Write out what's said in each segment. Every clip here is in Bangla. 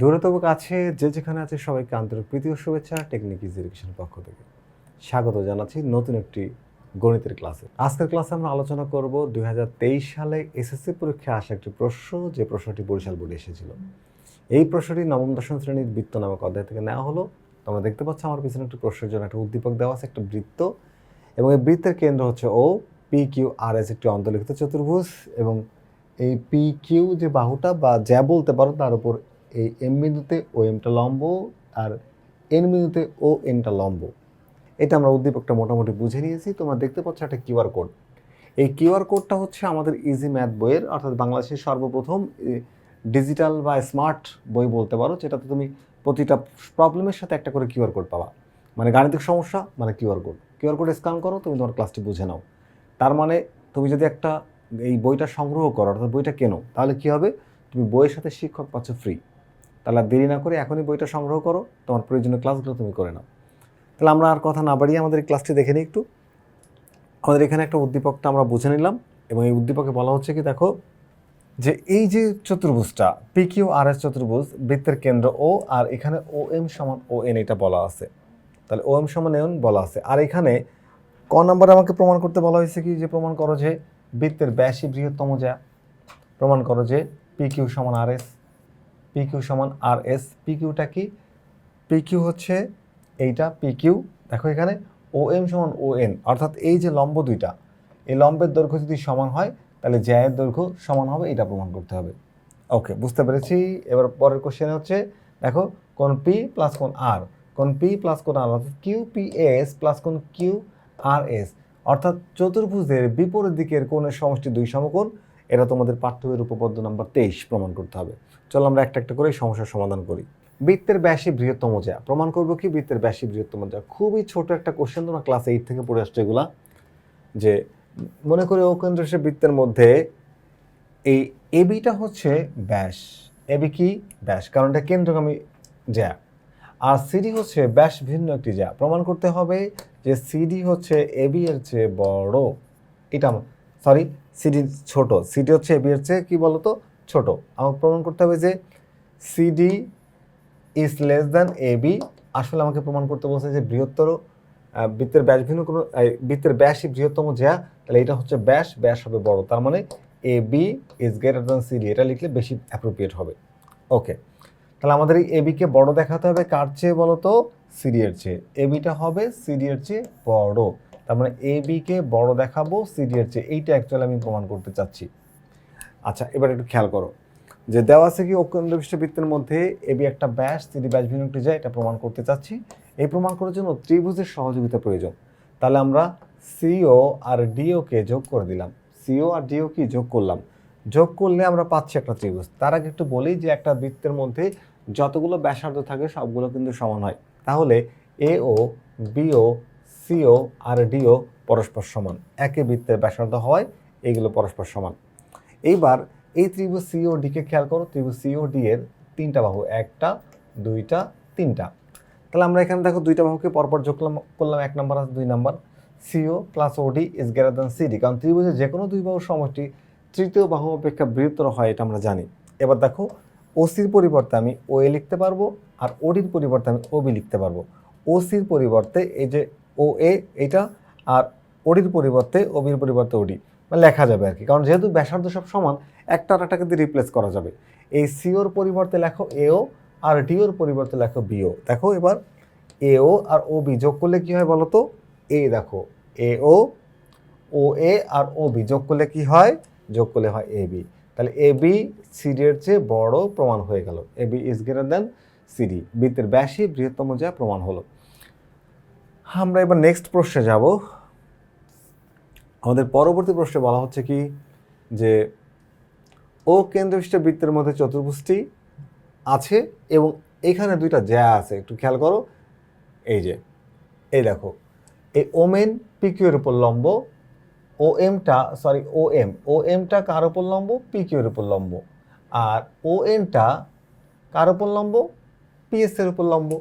দূরে তবু কাছে, যে যেখানে আছে, সবাইকে আন্তরিক প্রীতি ও শুভেচ্ছা। টেকনিক ইজ পক্ষ থেকে। স্বাগত জানাচ্ছি নতুন একটি গণিতের ক্লাসে। আজকের ক্লাসে আমরা আলোচনা করব দু হাজার তেইশ সালে এসএসসি পরীক্ষায় আসা একটি প্রশ্ন, যে প্রশ্নটি বরিশাল বোর্ডে এসেছিল। এই প্রশ্নটি নবম, দশম শ্রেণির বৃত্ত নামক অধ্যায় থেকে নেওয়া হলো। তোমরা দেখতে পাচ্ছ আমার পিছনে একটি প্রশ্নের জন্য একটা উদ্দীপক দেওয়া আছে, একটা বৃত্ত। এবং এই বৃত্তের কেন্দ্র হচ্ছে O P Q R S একটি অন্তর্লিখিত চতুর্ভুজ। এবং এই পি কিউ যে বাহুটা বা যা বলতে পারো, তার উপর এই এম বিন্দুতে ও এমটা লম্ব আর এন বিন্দুতে ও এনটা লম্ব। এটা আমরা উদ্দীপকটা মোটামুটি বুঝে নিয়েছি। তোমরা দেখতে পাচ্ছ একটা কিউআর কোড। এই কিউআর কোডটা হচ্ছে আমাদের ইজি ম্যাথ বইয়ের, অর্থাৎ বাংলাদেশের সর্বপ্রথম ডিজিটাল বা স্মার্ট বই বলতে পারো, যেটাতে তুমি প্রতিটা প্রবলেমের সাথে একটা করে কিউআর কোড পাবা। মানে গাণিতিক সমস্যা মানে QR code. QR code scan করো, তুমি তোমার ক্লাসটি বুঝে নাও। তার মানে তুমি যদি একটা, এই বইটা সংগ্রহ করো, অর্থাৎ বইটা কেনো, তাহলে কী হবে? তুমি বইয়ের সাথে শিক্ষক পাচ্ছ ফ্রি তাহলে দেরি না করে এখনই বইটা সংগ্রহ করো। তোমার প্রয়োজনীয় ক্লাসগুলো তুমি করে নাও। তাহলে আমরা আর কথা না বাড়িয়ে আমাদের ক্লাসটি দেখে নিই একটু। আমাদের এখানে একটা উদ্দীপকটা আমরা বুঝে নিলাম এবং এই উদ্দীপকে বলা হচ্ছে কি, দেখো, যে এই যে চতুর্ভুজটা পি কিউ আর এস চতুর্ভুজ, বৃত্তের কেন্দ্র ও আর এখানে ও এম সমান ও এন এটা বলা আছে। তাহলে ও এম সমান এন বলা আছে। আর এখানে ক নাম্বার আমাকে প্রমাণ করতে বলা হয়েছে কি, যে প্রমাণ করো যে বৃত্তের ব্যাসই বৃহত্তম যা। প্রমাণ করো যে পি কিউ সমান আর এস পি কিউ সমান আর এস পিকিউটা কি? পি কিউ হচ্ছে এইটা পি কিউ দেখো এখানে ও এম সমান ও এন অর্থাৎ এই যে লম্ব দুইটা, এই লম্বের দৈর্ঘ্য যদি সমান হয়, তাহলে জ্যায়ের দৈর্ঘ্য সমান হবে, এটা প্রমাণ করতে হবে। ওকে বুঝতে পেরেছি? এবার পরের কোশ্চেন হচ্ছে, দেখো, কোন পি প্লাস কোন আর কোন পি প্লাস কোন আর অর্থাৎ কিউ পি এস প্লাস কোন কিউ আর এস অর্থাৎ চতুর্ভুজের বিপরীত দিকের কোণের সমষ্টি দুই সমকোণ এটা তোমাদের পাঠ্যের উপপাদ্য নাম্বার তেইশ প্রমাণ করতে হবে। চলো আমরা একটা একটা করে সমস্যার সমাধান করি। বৃত্তের ব্যাসই বৃহত্তম যা। প্রমাণ করব কি? বৃত্তের ব্যাসই বৃহত্তম যা। খুবই ছোট একটা কোশ্চেন তোমরা ক্লাস এইট থেকে পড়ে আসছো এগুলা। যে মনে করে অকেন্দ্রসে বৃত্তের মধ্যে এই এবিটা হচ্ছে ব্যাস। এবি কি? ব্যাস। কারণ এটা কেন্দ্রগামী যা। আর সিডি হচ্ছে ব্যাস ভিন্ন একটি যা। প্রমাণ করতে হবে যে সিডি হচ্ছে এবি এর চেয়ে বড়। এটা সরি সিডি ছোট। সিডি হচ্ছে এবি এর চেয়ে, কি বলতো? ছোট। আমাকে প্রমাণ করতে হবে যে CD is less than AB আসলে আমাকে প্রমাণ করতে বলছে যে বৃহত্তর বৃত্তের ব্যাস ভিন্ন কোনো বৃত্তের ব্যাসই বৃহত্তম যা তাহলে এটা হচ্ছে ব্যাস ব্যাস হবে বড়। তার মানে A B is greater than CD এটা লিখলে বেশি অ্যাপ্রোপ্রিয়েট হবে। ওকে তাহলে আমাদের এই এবিকে বড় দেখাতে হবে কার চেয়ে বলো তো সিডি এর চেয়ে। এবিটা হবে সিডি এর চেয়ে বড়। তার মানে এ বিকে বড় দেখাবো সিডি এর চেয়ে। এইটা অ্যাকচুয়ালি আমি প্রমাণ করতে চাচ্ছি। আচ্ছা এবার একটু খেয়াল করো। যে দেওয়া আছে কি অকেন্দ্রবিষ্ট বৃত্তের মধ্যে এবি একটা ব্যাস সিডি ব্যাস ভিন্ন একটি যায়, এটা প্রমাণ করতে চাচ্ছি। এই প্রমাণ করার জন্য ত্রিভুজের সহযোগিতা প্রয়োজন। তাহলে আমরা সিও আর ডিওকে যোগ করে দিলাম। সিও আর ডিও কি? যোগ করলাম। যোগ করলে আমরা পাচ্ছি একটা ত্রিভুজ। তার আগে একটু বলি যে একটা বৃত্তের মধ্যে যতগুলো ব্যাসার্ধ থাকে, সবগুলো কিন্তু সমান হয়। তাহলে এ এও বিও সিও আর ডিও পরস্পর সমান। একে বৃত্তের ব্যাসার্ধ হয়, এইগুলো পরস্পর সমান। এইবার এই ত্রিভুজ সিও ডিকে খেয়াল করো, ত্রিভুজ সিও ডি এর তিনটা বাহু, একটা, দুইটা, তিনটা। তাহলে আমরা এখানে দেখো দুইটা বাহুকে পরপর যোগ করলাম এক নাম্বার আর দুই number. CO plus OD is greater than CD কারণ ত্রিভুজের যে কোনো দুই বাহুর সমষ্টি তৃতীয় বাহু অপেক্ষা বৃহত্তর হয়, এটা আমরা জানি। এবার দেখো ওসির পরিবর্তে আমি ও এ লিখতে পারব, আর ওডির পরিবর্তে আমি ওবি লিখতে পারব। ওসির পরিবর্তে এই যে ও, এ, এটা আর ওডির পরিবর্তে ওবির পরিবর্তে ওডি। মানে লেখা যাবে আর কি। কারণ যেহেতু ব্যাসার্ধ সব সমান, একটা আর একটাকে দিয়ে রিপ্লেস করা যাবে। এই সিওর পরিবর্তে লেখো এও আর ডিওর পরিবর্তে লেখো বিও দেখো এবার এও আর ও বি যোগ করলে কি হয় বলো তো? এ দেখো এ ও ও এ আর ও বি যোগ করলে কি হয়? যোগ করলে হয় এ বি তাহলে এ বি সিডির চেয়ে বড় প্রমাণ হয়ে গেল। A B is greater then CD বৃত্তের ব্যাসই বৃহত্তম যা প্রমাণ হলো। আমরা এবার নেক্সট প্রশ্নে যাব। আমাদের পরবর্তী প্রশ্নে বলা হচ্ছে কি যে, ও কেন্দ্রবিষ্ট বৃত্তের মধ্যে চতুর্ভুজটি আছে এবং এখানে দুইটা জ্যা আছে। একটু খেয়াল করো। এই যে, এই দেখো এই ওমেন পিকিউ এর উপর লম্ব ও এমটা সরি ও এম ও এমটা কার উপর লম্ব? পিকিউর উপর লম্ব। আর ও এনটা কার উপর লম্ব? পিএস এর উপর লম্ব।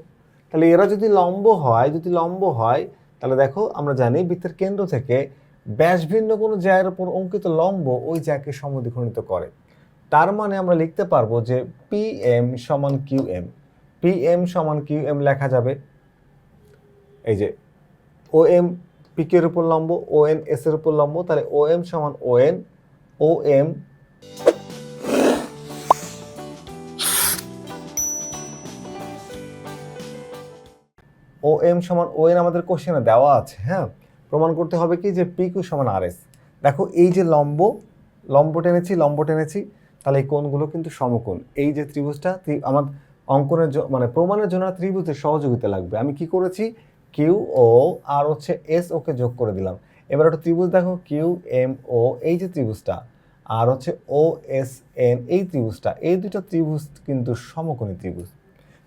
তাহলে এরা যদি লম্ব হয়, যদি লম্ব হয়, তাহলে দেখো আমরা জানি বৃত্তের কেন্দ্র থেকে ব্যাস ভিন্ন কোনো জায়ের উপর অঙ্কিত লম্ব ওই জায়গাকে সমদ্বিখণ্ডিত করে। তার মানে আমরা লিখতে পারব যে পি এম সমান কিউ এম পি এম সমান কিউ এম লেখা যাবে। এই যে ও এম পিকে এর উপর লম্ব ও এন এস এর উপর লম্ব, তাহলে ও এম সমান O N O M M সমান ও এন আমাদের কোশ্চেনে দেওয়া আছে হ্যাঁ? প্রমাণ করতে হবে কি যে পি কিউ সমান আর এস দেখো, এই যে লম্ব লম্ব টেনেছি লম্ব টেনেছি, তাহলে এই কোণগুলো কিন্তু সমকোণ। এই যে ত্রিভুজটা আমার অঙ্কনের মানে প্রমাণের জন্য ত্রিভুজের সহযোগিতা লাগবে। আমি কি করেছি? কিউ ও আর হচ্ছে এস ওকে যোগ করে দিলাম। এবার একটা ত্রিভুজ দেখো কিউ এম ও এই যে ত্রিভুজটা, আর হচ্ছে ও এস এন এই ত্রিভুজটা, এই দুটো ত্রিভুজ কিন্তু সমকোণী ত্রিভুজ।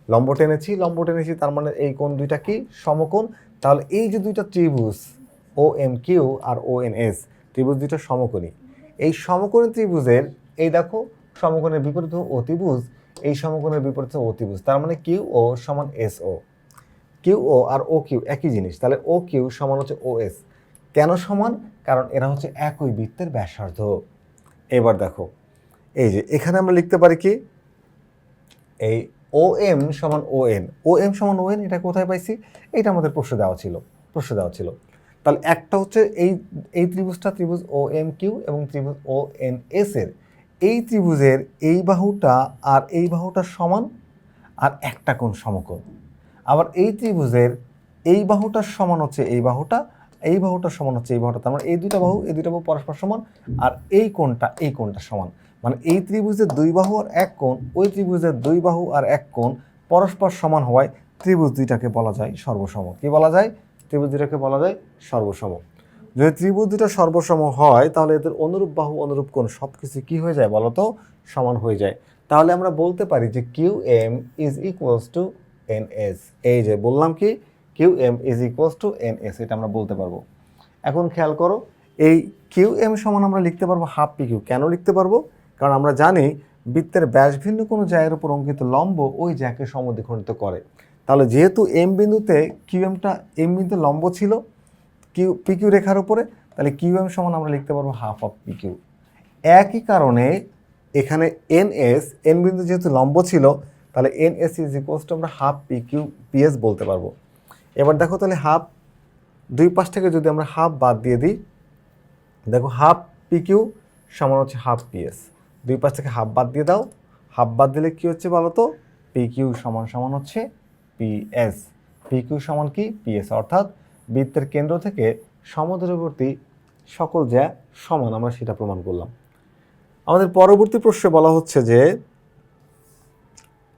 লম্ব টেনেছি লম্ব টেনেছি তার মানে এই কোণ দুইটা কি? সমকোণ। তাহলে এই যে দুইটা ত্রিভুজ ও এম কিউ আর ও এন এস ত্রিভুজ দুইটা সমকোণী। এই সমকোণী ত্রিভুজের, এই দেখো, সমকোণের বিপরীত অতিভুজ, এই সমকোণের বিপরীত অতিভুজ, তার মানে কিউ ও সমান এস ও কিউ ও আর ও কিউ একই জিনিস, তাহলে ও কিউ সমান হচ্ছে ও এস কেন সমান? কারণ এরা হচ্ছে একই বৃত্তের ব্যাসার্ধ। এবার দেখো, এই যে এখানে আমরা লিখতে পারি কি? এই ও এম সমান ও এন ও এম সমান ও এন এটা কোথায় পাইছি? এটা আমাদের প্রশ্ন দেওয়া ছিল। প্রশ্ন দেওয়া ছিল। তাহলে একটা হচ্ছে এই এই ত্রিভুজটা ত্রিভুজ ও এম কিউ এবং ত্রিভুজ ও এন এস এর। এই ত্রিভুজের এই বাহুটা আর এই বাহুটা সমান আর একটা কোণ সমকোণ। আবার এই ত্রিভুজের এই বাহুটার সমান হচ্ছে এই বাহুটা, এই বাহুটার সমান হচ্ছে এই বাহুটা। তার মানে এই দুইটা বাহু, এই দুইটা বাহু পরস্পর সমান আর এই কোণটা এই কোণটা সমান। মানে এই ত্রিভুজের দুই বাহু আর এক কোণ, ওই ত্রিভুজের দুই বাহু আর এক কোণ পরস্পর সমান হওয়ায় ত্রিভুজ দুইটাকে বলা যায় সর্বসম কি বলা যায়? ত্রিভুজ দুইটাকে বলা যায় সর্বসম যদি ত্রিভুজ দুইটা সর্বসম হয়, তাহলে এদের অনুরূপ বাহু, অনুরূপ কোণ সব কিছু কী হয়ে যায় বলো তো সমান হয়ে যায়। তাহলে আমরা বলতে পারি যে Q M is equals to N S. এই যে বললাম কি? Q M is equals to N S, এটা আমরা বলতে পারব। এখন খেয়াল করো, এই কিউ এম সমান আমরা লিখতে পারব হাফ পি কিউ। কেন লিখতে পারব? কারণ আমরা জানি বৃত্তের ব্যাস ভিন্ন কোনো জায়গার উপর অঙ্কিত লম্ব ওই জায়গাকে সমদ্বিখণ্ডিত করে। তাহলে যেহেতু এম বিন্দুতে কিউ এমটা এম বিন্দুতে লম্ব ছিল কিউ পি কিউ রেখার উপরে, তাহলে কিউ এম সমান আমরা লিখতে পারব হাফ অফ পি কিউ একই কারণে এখানে এন এস এন বিন্দু যেহেতু লম্ব ছিল, তাহলে N S is equals to আমরা হাফ পি কিউ পিএস বলতে পারব। এবার দেখো তাহলে হাফ দুই পাশ থেকে যদি আমরা হাফ বাদ দিয়ে দিই, দেখো হাফ পি কিউ সমান হচ্ছে হাফ পিএস দুই পাশ থেকে হাফ বাদ দিয়ে দাও। হাফ বাদ দিলে কি হচ্ছে বলো তো? পি কিউ সমান সমান হচ্ছে পিএস পি কিউ সমান কি? পিএস অর্থাৎ বৃত্তের কেন্দ্র থেকে সমদূরবর্তী সকল যা সমান, আমরা সেটা প্রমাণ করলাম। আমাদের পরবর্তী প্রশ্নে বলা হচ্ছে যে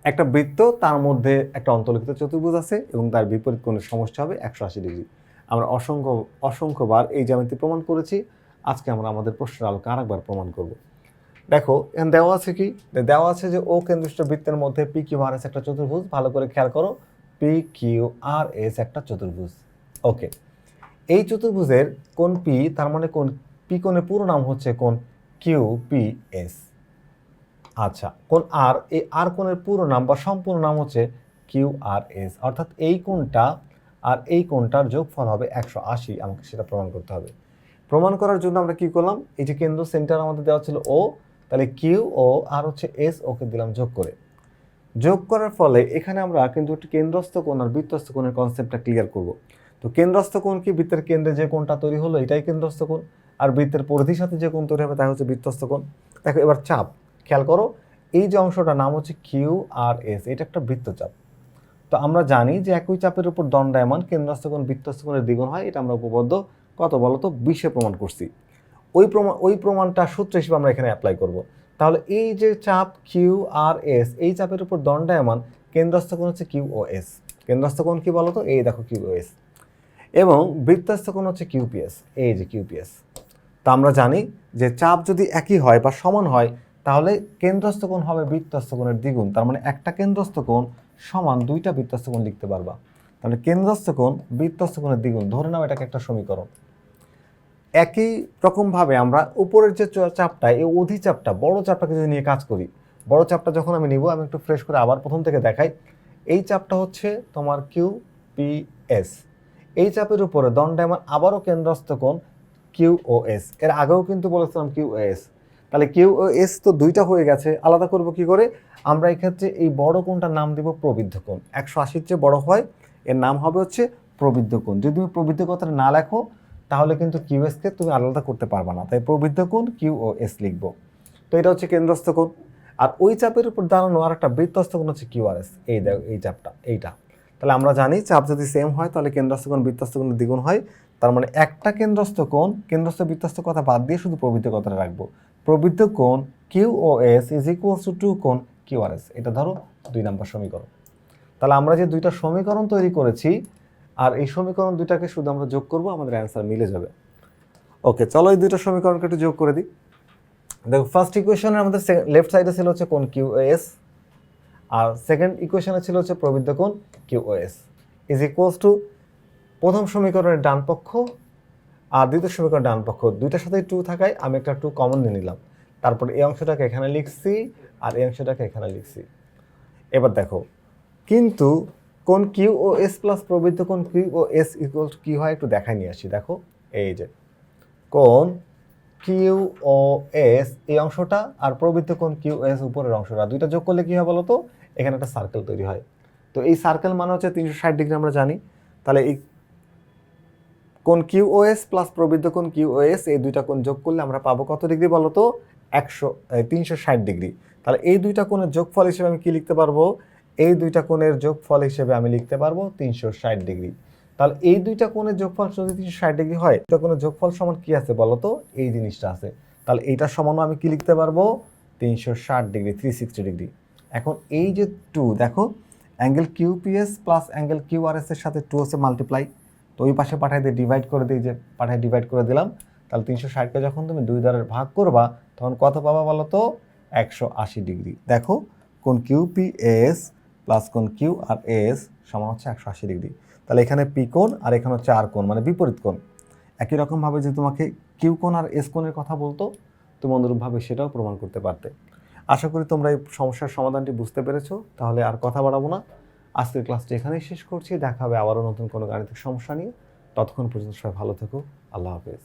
একটা বৃত্ত তার মধ্যে একটা অন্তর্লিখিত চতুর্ভুজ আছে এবং তার বিপরীত কোণের সমস্যা হবে একশো আশি ডিগ্রি। আমরা অসংখ্য, অসংখ্যবার এই জ্যামিতি প্রমাণ করেছি। আজকে আমরা আমাদের প্রশ্নের আলোকে আরেকবার প্রমাণ করব। দেখো এখানে দেওয়া আছে কি? দেওয়া আছে যে, ও কেন্দ্রিষ্ট বৃত্তের মধ্যে পি কিউ আর এস একটা চতুর্ভুজ, ভালো করে খেয়াল করো পি কিউ আর এস একটা চতুর্ভুজ। ওকে এই চতুর্ভুজের কোন পি তার মানে কোন পি কোণের পুরো নাম হচ্ছে কোন কিউ পি এস আচ্ছা কোন আর এই আর কোণের পুরো নাম বা সম্পূর্ণ নাম হচ্ছে কিউ আর এস অর্থাৎ এই কোণটা আর এই কোণটার যোগফল হবে একশো আশি, আমাকে সেটা প্রমাণ করতে হবে। প্রমাণ করার জন্য আমরা কি করলাম? এই যে কেন্দ্র সেন্টার আমাদের দেওয়া ছিল ও তাহলে কিউ ও আর হচ্ছে এস ওকে দিলাম যোগ করে। যোগ করার ফলে এখানে আমরা কিন্তু একটি কেন্দ্রস্থ কোণ আর বৃত্তস্থ কোণের কনসেপ্টটা ক্লিয়ার করব। তো কেন্দ্রস্থ কোণ কি? বৃত্তের কেন্দ্রে যে কোণটা তৈরি হলো, এটাই কেন্দ্রস্থ কোণ। আর বৃত্তের পরিধির সাথে যে কোণ তৈরি হবে তা হচ্ছে বৃত্তস্থ কোণ। দেখো, এবার চাপ, খেয়াল করো, এই যে অংশটার নাম হচ্ছে কিউ আর এস এটা একটা বৃত্তচাপ তো আমরা জানি যে একই চাপের উপর দণ্ডায়মান কেন্দ্রস্থ কোণ বৃত্তস্থ কোণের দ্বিগুণ হয়, এটা আমরা উপপাদ্য কত বলো তো বিশে প্রমাণ করছি। ওই প্রমাণ ওই প্রমাণটা সূত্র হিসেবে আমরা এখানে অ্যাপ্লাই করব। তাহলে এই যে চাপ কিউ আর এস এই চাপের উপর দণ্ডায়মান কেন্দ্রস্থ কোণ হচ্ছে কিউ ও এস কেন্দ্রস্থ কোণ কি বলো তো এই দেখো কিউ ও এস এবং বৃত্তস্থ কোণ হচ্ছে কিউপিএস এই যে কিউপিএস তা আমরা জানি যে চাপ যদি একই হয় বা সমান হয়, তাহলে কেন্দ্রস্থ কোণ হবে বৃত্তস্থ কোণের দ্বিগুণ। তার মানে একটা কেন্দ্রস্থ কোণ সমান দুইটা বৃত্তস্থ কোণ লিখতে পারবা। তাহলে কেন্দ্রস্থ কোণ বৃত্তস্থ কোণের দ্বিগুণ। ধরে নাও এটাকে একটা সমীকরণ। একই রকমভাবে আমরা উপরের যে চাপটা, এই অধিচাপটা বড় চাপটাকে যদি নিয়ে কাজ করি, বড় চাপটা যখন আমি নিব, আমি একটু ফ্রেশ করে আবার প্রথম থেকে দেখাই, এই চাপটা হচ্ছে তোমার কিউ পি এস এই চাপের উপরে দণ্ডে দণ্ডায়মান আবারও কেন্দ্রস্থ কোণ কিউ ও এস এর আগেও কিন্তু বলেছিলাম কিউ এস তাহলে কিউ ও এস তো দুইটা হয়ে গেছে, আলাদা করব কি করে? আমরা এক্ষেত্রে এই বড় কোণটার নাম দেব প্রবৃদ্ধ কোণ। একশো আশির চেয়ে বড় হয়, এর নাম হবে হচ্ছে প্রবৃদ্ধ কোণ। যদি তুমি প্রবৃদ্ধ কথাটা না লেখো তাহলে কিন্তু কিউ এসকে তুমি আলাদা করতে পারবে না। তাই প্রবৃদ্ধ কোণ কিউ ও এস লিখব। তো এটা হচ্ছে কেন্দ্রস্থ কোণ। আর ওই চাপের উপর দাঁড়ানো আর একটা বৃত্তস্থ কোণ হচ্ছে কিউআরএস এই দেখো, এই চাপটা, এইটা। তাহলে আমরা জানি চাপ যদি সেম হয়, তাহলে কেন্দ্রস্থ কোণ, বৃত্তস্থ কোণের দ্বিগুণ হয়। তার মানে একটা কেন্দ্রস্থ কোণ, কেন্দ্রস্থ বৃত্তস্থ কথা বাদ দিয়ে শুধু প্রবৃদ্ধ কথাটা রাখব। প্রবৃদ্ধ কোণ Q O S is equals to two কোণ কিউআরএস এটা ধরো দুই নম্বর সমীকরণ। তাহলে আমরা যে দুইটা সমীকরণ তৈরি করেছি আর এই সমীকরণ দুইটাকে শুধু আমরা যোগ করব, আমাদের অ্যান্সার মিলে যাবে। ওকে চলো এই দুইটা সমীকরণকে একটু যোগ করে দিই। দেখো ফার্স্ট ইকুয়েশনের আমাদের লেফট সাইডে ছিল হচ্ছে কোন কিউ এস আর সেকেন্ড ইকুয়েশনে ছিল হচ্ছে প্রবৃদ্ধ কোণ Q S is equals to প্রথম সমীকরণের ডান পক্ষ আর দ্বিতীয় সমীকরণ ডান পক্ষ। দুইটার সাথে টু থাকায় আমি একটা টু কমন নিয়ে নিলাম। তারপর এই অংশটাকে এখানে লিখছি আর এই অংশটাকে এখানে লিখছি। এবার দেখো, কিন্তু কোন কিউ ও এস প্লাস প্রবৃদ্ধ কোন কিউ ও এস ইকুয়াল কি হয় একটু দেখাই নিয়ে আসি, দেখো। এই যে, কোন কিউ ও এস এই অংশটা আর প্রবৃদ্ধ কোন কিউ এস উপরের অংশটা, দুইটা যোগ করলে কি হয় বলো তো? এখানে একটা সার্কেল তৈরি হয়। তো এই সার্কেল মানে হচ্ছে তিনশো ষাট ডিগ্রি আমরা জানি। তাহলে এই কোন কিউ ও এস প্লাস প্রবৃদ্ধ কোন কিউ ও এস, এই দুইটা কোণ যোগ করলে আমরা পাবো কত ডিগ্রি বলো তো? একশো তিনশো ষাট ডিগ্রি তাহলে এই দুইটা কোণের যোগফল হিসেবে আমি কী লিখতে পারব? এই দুইটা কোণের যোগফল হিসেবে আমি লিখতে পারব তিনশো ষাট ডিগ্রি। তাহলে এই দুইটা কোণের যোগফল যদি তিনশো ষাট ডিগ্রি হয়, দুইটা কোণের যোগফল সমান কি আছে বলো তো? এই জিনিসটা আছে। তাহলে এইটার সমানও আমি কি লিখতে পারব? তিনশো ষাট ডিগ্রি থ্রি সিক্সটি ডিগ্রি। এখন এই যে টু দেখো angle QPS plus angle QRS এর সাথে টু হচ্ছে মাল্টিপ্লাই তো ওই পাশে পাঠাই দিয়ে ডিভাইড করে দিই যে পাঠায় ডিভাইড করে দিলাম। তাহলে তিনশো ষাটকে যখন তুমি দুই দ্বারা ভাগ করবা, তখন কত পাবা বলো তো? একশো আশি ডিগ্রি। দেখো কোন কিউপিএস প্লাস কোন কিউ আর এস সমান হচ্ছে একশো আশি ডিগ্রি তাহলে এখানে পি কোণ আর এখানে হচ্ছে আর কোণ মানে বিপরীত কোণ। একই রকমভাবে যে তোমাকে কিউ কোণ আর এস কোণের কথা বলতো তুমি অনুরূপভাবে সেটাও প্রমাণ করতে পারতে। আশা করি তোমরা এই সমস্যার সমাধানটি বুঝতে পেরেছ, তাহলে আর কথা বাড়াবো না। আজকের ক্লাসটি এখানেই শেষ করছি, দেখা হবে আবারও নতুন কোনো গাণিতিক সমস্যা নিয়ে। ততক্ষণ পর্যন্ত সবাই ভালো থেকো, আল্লাহ হাফেজ।